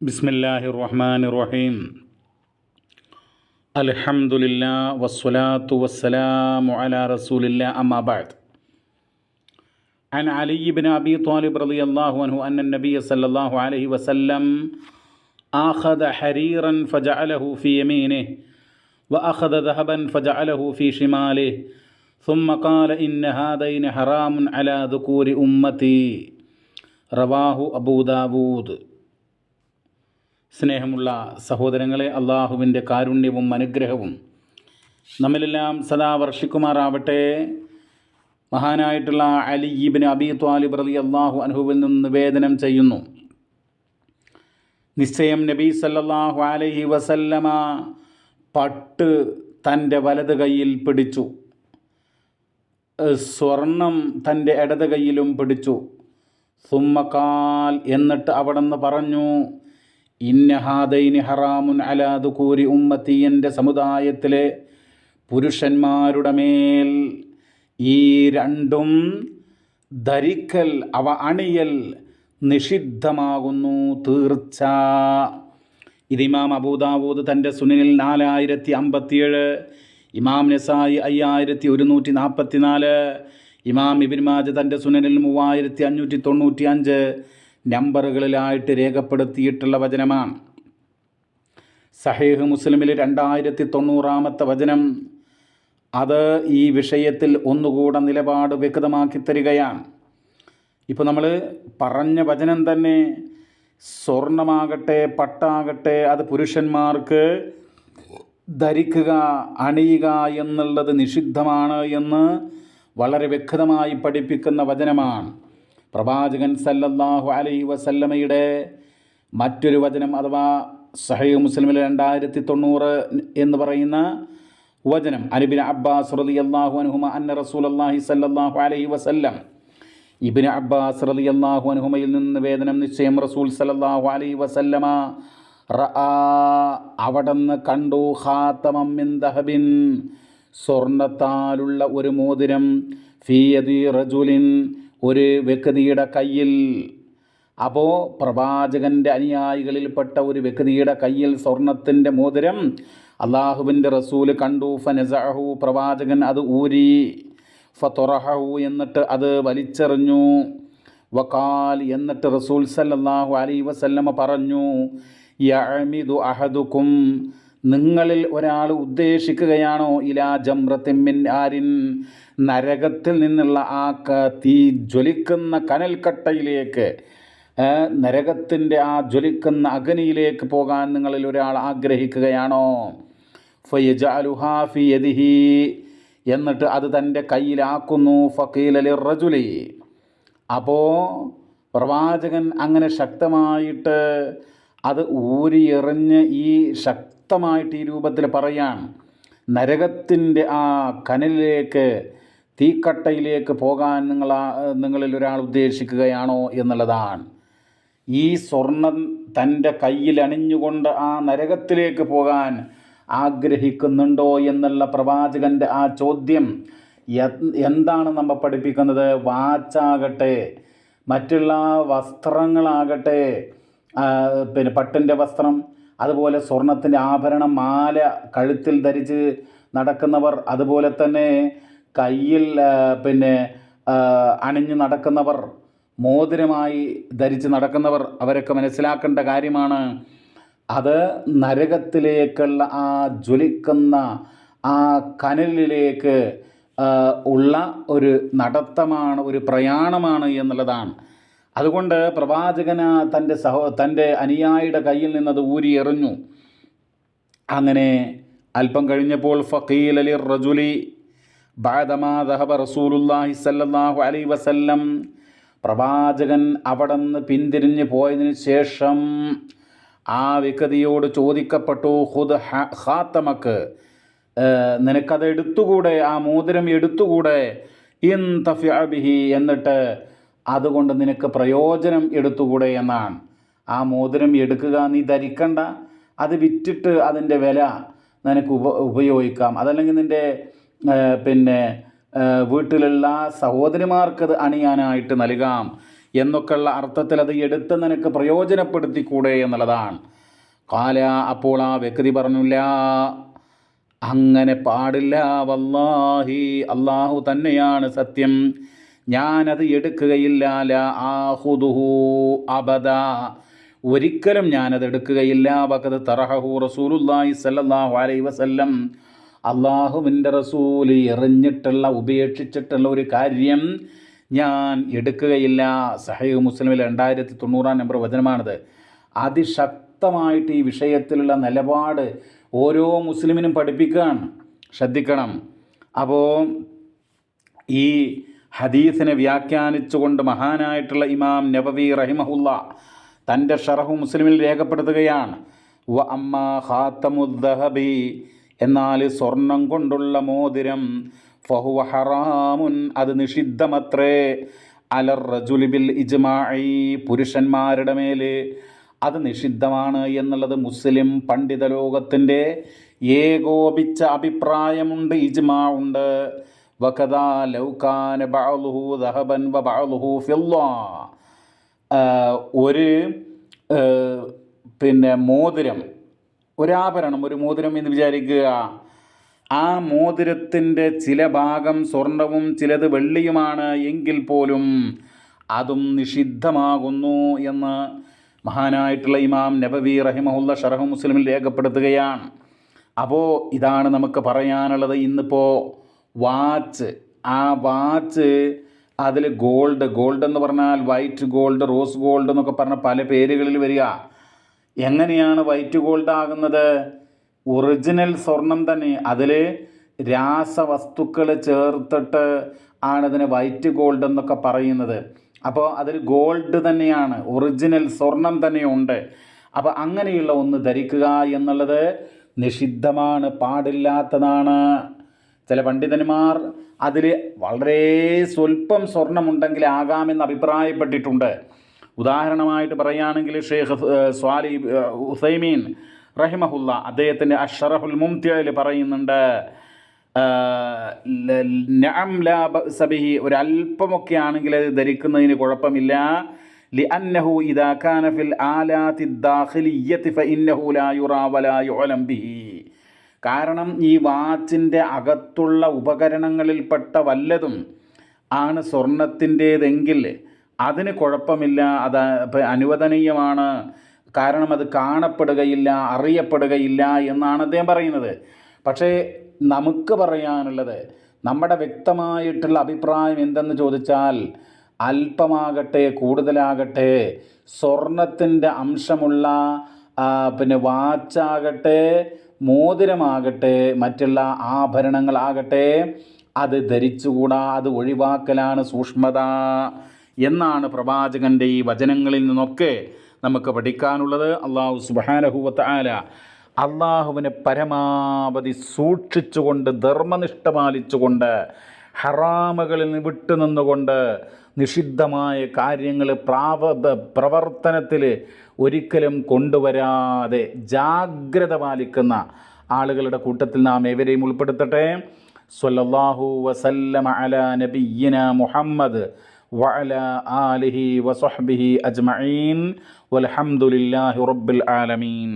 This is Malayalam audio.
بسم الله الرحمن الرحيم الحمد لله والصلاة والسلام على رسول الله أما بعد عن علي بن أبي طالب رضي الله عنه أن النبي صلى الله عليه وسلم أخذ حريرا فجعله في يمينه وأخذ ذهبا فجعله في شماله ثم قال إن هذين حرام على ذكور أمتي റവാഹു അബൂദാബൂദ് സ്നേഹമുള്ള സഹോദരങ്ങളെ അള്ളാഹുവിന്റെ കാരുണ്യവും അനുഗ്രഹവും നമ്മിലെല്ലാം സദാ വർഷിക്കുമാറാവട്ടെ. മഹാനായിട്ടുള്ള അലി ഇബിൻ അബി ത്വാലിബ് റലി അള്ളാഹു അനുഹുവിൽ നിന്ന് നിവേദനം ചെയ്യുന്നു. നിശ്ചയം നബി സല്ലാഹു അലഹി വസല്ലമ പട്ട് തന്റെ വലത് കൈയിൽ പിടിച്ചു. സ്വർണം തന്റെ ഇടത് കൈയിലും പിടിച്ചു. സുമ്മക്കാൽ എന്നിട്ട് അവിടെ നിന്ന് പറഞ്ഞു ഇന്നഹാദൈനി ഹറാമുൻ അലാദു കൂരി ഉമ്മത്തി എന്റെ സമുദായത്തിലെ പുരുഷന്മാരുടെ മേൽ ഈ രണ്ടും ധരിക്കൽ അവ അണിയൽ നിഷിദ്ധമാകുന്നു തീർച്ച. ഇതിമാം അബൂദാബൂദ് തന്റെ സുനിൽ നാലായിരത്തി അമ്പത്തിയേഴ് ഇമാം നസായി അയ്യായിരത്തി ഒരുന്നൂറ്റി നാൽപ്പത്തി നാല് ഇമാം ഇബിൻ മാജ് തന്റെ സുനനിൽ മൂവായിരത്തി അഞ്ഞൂറ്റി തൊണ്ണൂറ്റി അഞ്ച് നമ്പറുകളിലായിട്ട് രേഖപ്പെടുത്തിയിട്ടുള്ള വചനമാണ്. സഹേഹ് മുസ്ലിമിൽ രണ്ടായിരത്തി തൊണ്ണൂറാമത്തെ വചനം അത് ഈ വിഷയത്തിൽ ഒന്നുകൂടെ നിലപാട് വ്യക്തമാക്കി തരികയാണ്. ഇപ്പോൾ നമ്മൾ പറഞ്ഞ വചനം തന്നെ സ്വർണമാകട്ടെ പട്ടാകട്ടെ അത് പുരുഷന്മാർക്ക് ധരിക്കുക അണിയുക എന്നുള്ളത് നിഷിദ്ധമാണ് എന്ന് വളരെ വ്യക്തമായി പഠിപ്പിക്കുന്ന വചനമാണ്. പ്രവാചകൻ സല്ലല്ലാഹു അലൈഹി വസല്ലമയുടെ മറ്റൊരു വചനം അഥവാ സഹൈ മുസ്ലിമിൽ രണ്ടായിരത്തി തൊണ്ണൂറ് എന്ന് പറയുന്ന വചനം. അനുബിൻ അബ്ബാസ് റലി അള്ളാഹു അനുഹുമ അന്ന റസൂൽ അള്ളാഹി സല്ലാഹു അലൈഹി വസല്ലം. ഇബിൻ അബ്ബാസ് റലി അള്ളാഹു അനുഹുമയിൽ നിന്ന് വേദനം നിശ്ചയം റസൂൽ സല്ലല്ലാഹു അലൈഹി വസല്ലമ അവിടുന്ന് കണ്ടു. ഖാത്തമം മിൻ ദഹബിൻ. സ്വർണത്താലുള്ള ഒരു മോതിരം. ഫിയതി റജുലിൻ. ഒരു വ്യക്തിയുടെ കയ്യിൽ അപ്പോൾ പ്രവാചകന്റെ അനുയായികളിൽപ്പെട്ട ഒരു വ്യക്തിയുടെ കയ്യിൽ സ്വർണത്തിന്റെ മോതിരം. അള്ളാഹുവിന്റെ റസൂൽ കണ്ടു ഫനസഹു പ്രവാചകൻ അത് ഊരി ഫതൊറഹു എന്നിട്ട് അത് വലിച്ചെറിഞ്ഞു. വക്കാൽ എന്നിട്ട് റസൂൽ സല്ലാഹു അലൈ വസല്ലമ പറഞ്ഞു യഅമിദു അഹദുക്കും നിങ്ങളിൽ ഒരാൾ ഉദ്ദേശിക്കുകയാണോ? ഇലാ മിൻ ആരിൻ. നരകത്തിൽ നിന്നുള്ള ആ തീ ജ്വലിക്കുന്ന കനൽക്കട്ടയിലേക്ക് നരകത്തിന്റെ ആ ജ്വലിക്കുന്ന അഗ്നിയിലേക്ക് പോകാൻ നിങ്ങളിൽ ഒരാൾ ആഗ്രഹിക്കുകയാണോ? ഫയജാലുഹാഫി യദിഹി. എന്നിട്ട് അത് തന്റെ കയ്യിലാക്കുന്നു. ഫക്കീലലി റജുലി അപ്പോൾ പ്രവാചകൻ അങ്ങനെ ശക്തമായിട്ട് അത് ഊരിയെറിഞ്ഞ് ഈ ശക്തമായിട്ട് ഈ രൂപത്തിൽ പറയാൻ നരകത്തിന്റെ ആ കനലിലേക്ക് തീക്കട്ടയിലേക്ക് പോകാൻ നിങ്ങൾ നിങ്ങളിൽ ഒരാൾ ഉദ്ദേശിക്കുകയാണോ എന്നുള്ളതാണ്. ഈ സ്വർണം തന്റെ കയ്യിൽ അണിഞ്ഞുകൊണ്ട് ആ നരകത്തിലേക്ക് പോകാൻ ആഗ്രഹിക്കുന്നുണ്ടോ എന്നുള്ള പ്രവാചകന്റെ ആ ചോദ്യം എന്താണ് നമ്മൾ പഠിപ്പിക്കുന്നത്? വാച്ചാകട്ടെ മറ്റുള്ള വസ്ത്രങ്ങളാകട്ടെ പിന്നെ പട്ടിന്റെ വസ്ത്രം അതുപോലെ സ്വർണത്തിന്റെ ആഭരണം മാല കഴുത്തിൽ ധരിച്ച് നടക്കുന്നവർ അതുപോലെ തന്നെ കയ്യിൽ പിന്നെ അണിഞ്ഞു നടക്കുന്നവർ മോതിരമായി ധരിച്ച് നടക്കുന്നവർ അവരൊക്കെ മനസ്സിലാക്കേണ്ട കാര്യമാണ്. അത് നരകത്തിലേക്കുള്ള ആ ജ്വലിക്കുന്ന ആ കനലിലേക്ക് ഉള്ള ഒരു നടത്തമാണ് ഒരു പ്രയാണമാണ് എന്നുള്ളതാണ്. അതുകൊണ്ട് പ്രവാചകന് തന്റെ സഹോ തന്റെ അനുയായിയുടെ കയ്യിൽ നിന്നത് ഊരി എറിഞ്ഞു. അങ്ങനെ അല്പം കഴിഞ്ഞപ്പോൾ ഫക്കീൽ അലി റജുലി ബാദമാ ദഹബ റസൂലുല്ലാഹി സല്ലാഹു അലൈ വസല്ലം പ്രവാചകൻ അവിടെ നിന്ന് പിന്തിരിഞ്ഞ് പോയതിന് ശേഷം ആ വ്യക്തിയോട് ചോദിക്കപ്പെട്ടു ഹുദ് ഹാത്തമക്ക് നിനക്കത് എടുത്തുകൂടെ? ആ മോതിരം എടുത്തുകൂടെ? ഇൻ തഫിഅബിഹി എന്നിട്ട് അതുകൊണ്ട് നിനക്ക് പ്രയോജനം എടുത്തുകൂടെ എന്നാണ്. ആ മോതിരം എടുക്കുക നീ ധരിക്കണ്ട. അത് വിറ്റിട്ട് അതിന്റെ വില നിനക്ക് ഉപ ഉപയോഗിക്കാം. അതല്ലെങ്കിൽ നിന്റെ പിന്നെ വീട്ടിലുള്ള സഹോദരിമാർക്കത് അണിയാനായിട്ട് നൽകാം എന്നൊക്കെയുള്ള അർത്ഥത്തിൽ അത് എടുത്ത് നിനക്ക് പ്രയോജനപ്പെടുത്തിക്കൂടെ എന്നുള്ളതാണ്. കാല അപ്പോൾ ആ വ്യക്തി പറഞ്ഞില്ല അങ്ങനെ പാടില്ല വല്ലാഹി അള്ളാഹു തന്നെയാണ് സത്യം. ഞാനത് എടുക്കുകയില്ല. ആഹുദുഹു അബദ. ഒരിക്കലും ഞാനത് എടുക്കുകയില്ല. വക്കത് തറഹു റസൂലുല്ലാഹി സല്ലല്ലാഹു അലൈഹി വസല്ലം. അള്ളാഹുവിന്റെ റസൂൽ എറിഞ്ഞിട്ടുള്ള ഉപേക്ഷിച്ചിട്ടുള്ള ഒരു കാര്യം ഞാൻ എടുക്കുകയില്ല. സഹീഹ് മുസ്ലിമിൽ രണ്ടായിരത്തി തൊണ്ണൂറാം നമ്പർ വചനമാണിത്. അതിശക്തമായിട്ട് ഈ വിഷയത്തിലുള്ള നിലപാട് ഓരോ മുസ്ലിമിനും പഠിപ്പിക്കുകയാണ്. ശ്രദ്ധിക്കണം. അപ്പോൾ ഈ ഹദീസിനെ വ്യാഖ്യാനിച്ചുകൊണ്ട് മഹാനായിട്ടുള്ള ഇമാം നബവി റഹിമഹുല്ല തന്റെ ഷറഹു മുസ്ലിമിൽ രേഖപ്പെടുത്തുകയാണ് വ അമ്മ ഹാത്തമുദ്ദഹബി എന്നാൽ സ്വർണം കൊണ്ടുള്ള മോതിരം ഫഹുവ ഹറാമുൻ അത് നിഷിദ്ധമത്രേ അലർ റജുലിബിൽ ഇജ്മായി പുരുഷന്മാരുടെ മേൽ അത് നിഷിദ്ധമാണ് എന്നുള്ളത് മുസ്ലിം പണ്ഡിത ലോകത്തിന്റെ ഏകോപിച്ച അഭിപ്രായമുണ്ട് ഇജ്മാ ഉണ്ട്. ഒരു പിന്നെ മോതിരം ഒരാഭരണം ഒരു മോതിരം എന്ന് വിചാരിക്കുക. ആ മോതിരത്തിന്റെ ചില ഭാഗം സ്വർണവും ചിലത് വെള്ളിയുമാണ് എങ്കിൽ പോലും അതും നിഷിദ്ധമാകുന്നു എന്ന് മഹാനായിട്ടുള്ള ഇമാം നബവി റഹിമഹുല്ല ഷറഹു മുസ്ലിമിൽ രേഖപ്പെടുത്തുകയാണ്. അപ്പോൾ ഇതാണ് നമുക്ക് പറയാനുള്ളത് ഇന്നിപ്പോൾ വാച്ച്. ആ വാച്ച് അതിൽ ഗോൾഡ് ഗോൾഡ് എന്ന് പറഞ്ഞാൽ വൈറ്റ് ഗോൾഡ് റോസ് ഗോൾഡ് എന്നൊക്കെ പറഞ്ഞ പല പേരുകളിൽ വരിക. എങ്ങനെയാണ് വൈറ്റ് ഗോൾഡ് ആകുന്നത്? ഒറിജിനൽ സ്വർണം തന്നെ. അതിൽ രാസവസ്തുക്കൾ ചേർത്തിട്ട് ആണിതിന് വൈറ്റ് ഗോൾഡ് എന്നൊക്കെ പറയുന്നത്. അപ്പോൾ അതിൽ ഗോൾഡ് തന്നെയാണ്. ഒറിജിനൽ സ്വർണം തന്നെയുണ്ട് അപ്പോൾ അങ്ങനെയുള്ള ഒന്ന് ധരിക്കുക എന്നുള്ളത് നിഷിദ്ധമാണ് പാടില്ലാത്തതാണ്. ചില പണ്ഡിതന്മാർ അതിൽ വളരെ സ്വല്പം സ്വർണമുണ്ടെങ്കിലാകാമെന്ന് അഭിപ്രായപ്പെട്ടിട്ടുണ്ട്. ഉദാഹരണമായിട്ട് പറയുകയാണെങ്കിൽ ഷെയ്ഖ് സ്വാലി ഹുസൈമീൻ റഹിമഹുല്ല അദ്ദേഹത്തിന്റെ അഷറഫുൽ മുംത്യയിൽ പറയുന്നുണ്ട് നഅം ലാ സബിഹി ഒരല്പമൊക്കെ ആണെങ്കിൽ അത് ധരിക്കുന്നതിന് കുഴപ്പമില്ല. ലിഅന്നഹു അന്നഹു കാന ഫിൽ ആലാത്തി ദാഖിലിയ്യത്തി ഫഇന്നഹു ലാ യുറാ വലാ കാരണം ഈ വാച്ചിന്റെ അകത്തുള്ള ഉപകരണങ്ങളിൽപ്പെട്ട വല്ലതും ആണ് സ്വർണത്തിന്റേതെങ്കിൽ അതിന് കുഴപ്പമില്ല അത് അനുവദനീയമാണ്. കാരണം അത് കാണപ്പെടുകയില്ല അറിയപ്പെടുകയില്ല എന്നാണ് അദ്ദേഹം പറയുന്നത്. പക്ഷേ നമുക്ക് പറയാനുള്ളത് നമ്മുടെ വ്യക്തമായിട്ടുള്ള അഭിപ്രായം എന്തെന്ന് ചോദിച്ചാൽ അല്പമാകട്ടെ കൂടുതലാകട്ടെ സ്വർണത്തിന്റെ അംശമുള്ള പിന്നെ വാച്ചാകട്ടെ മോതിരമാകട്ടെ മറ്റുള്ള ആഭരണങ്ങളാകട്ടെ അത് ധരിച്ചുകൂടാ അത് ഒഴിവാക്കലാണ് സൂക്ഷ്മത എന്നാണ് പ്രവാചകന്റെ ഈ വചനങ്ങളിൽ നിന്നൊക്കെ നമുക്ക് പഠിക്കാനുള്ളത്. അള്ളാഹു സുബാനഹുവത്ത് ആല അള്ളാഹുവിനെ പരമാവധി സൂക്ഷിച്ചുകൊണ്ട് ധർമ്മനിഷ്ഠ പാലിച്ചുകൊണ്ട് ഹറാമുകളിൽ നിന്ന് വിട്ടുനിന്നുകൊണ്ട് നിഷിദ്ധമായ കാര്യങ്ങൾ പ്രാവ പ്രവർത്തനത്തിൽ ഒരിക്കലും കൊണ്ടുവരാതെ ജാഗ്രത പാലിക്കുന്ന ആളുകളുടെ കൂട്ടത്തിൽ നാം എവരെയും ഉൾപ്പെടുത്തട്ടെ. സൊല്ലാഹു വസല്ലം അല നബിയ്യന മുഹമ്മദ് വഅല ആലിഹി വസഹ്ബിഹി അജ്മഈൻ. വൽഹംദുലില്ലാഹി റബ്ബിൽ ആലമീൻ.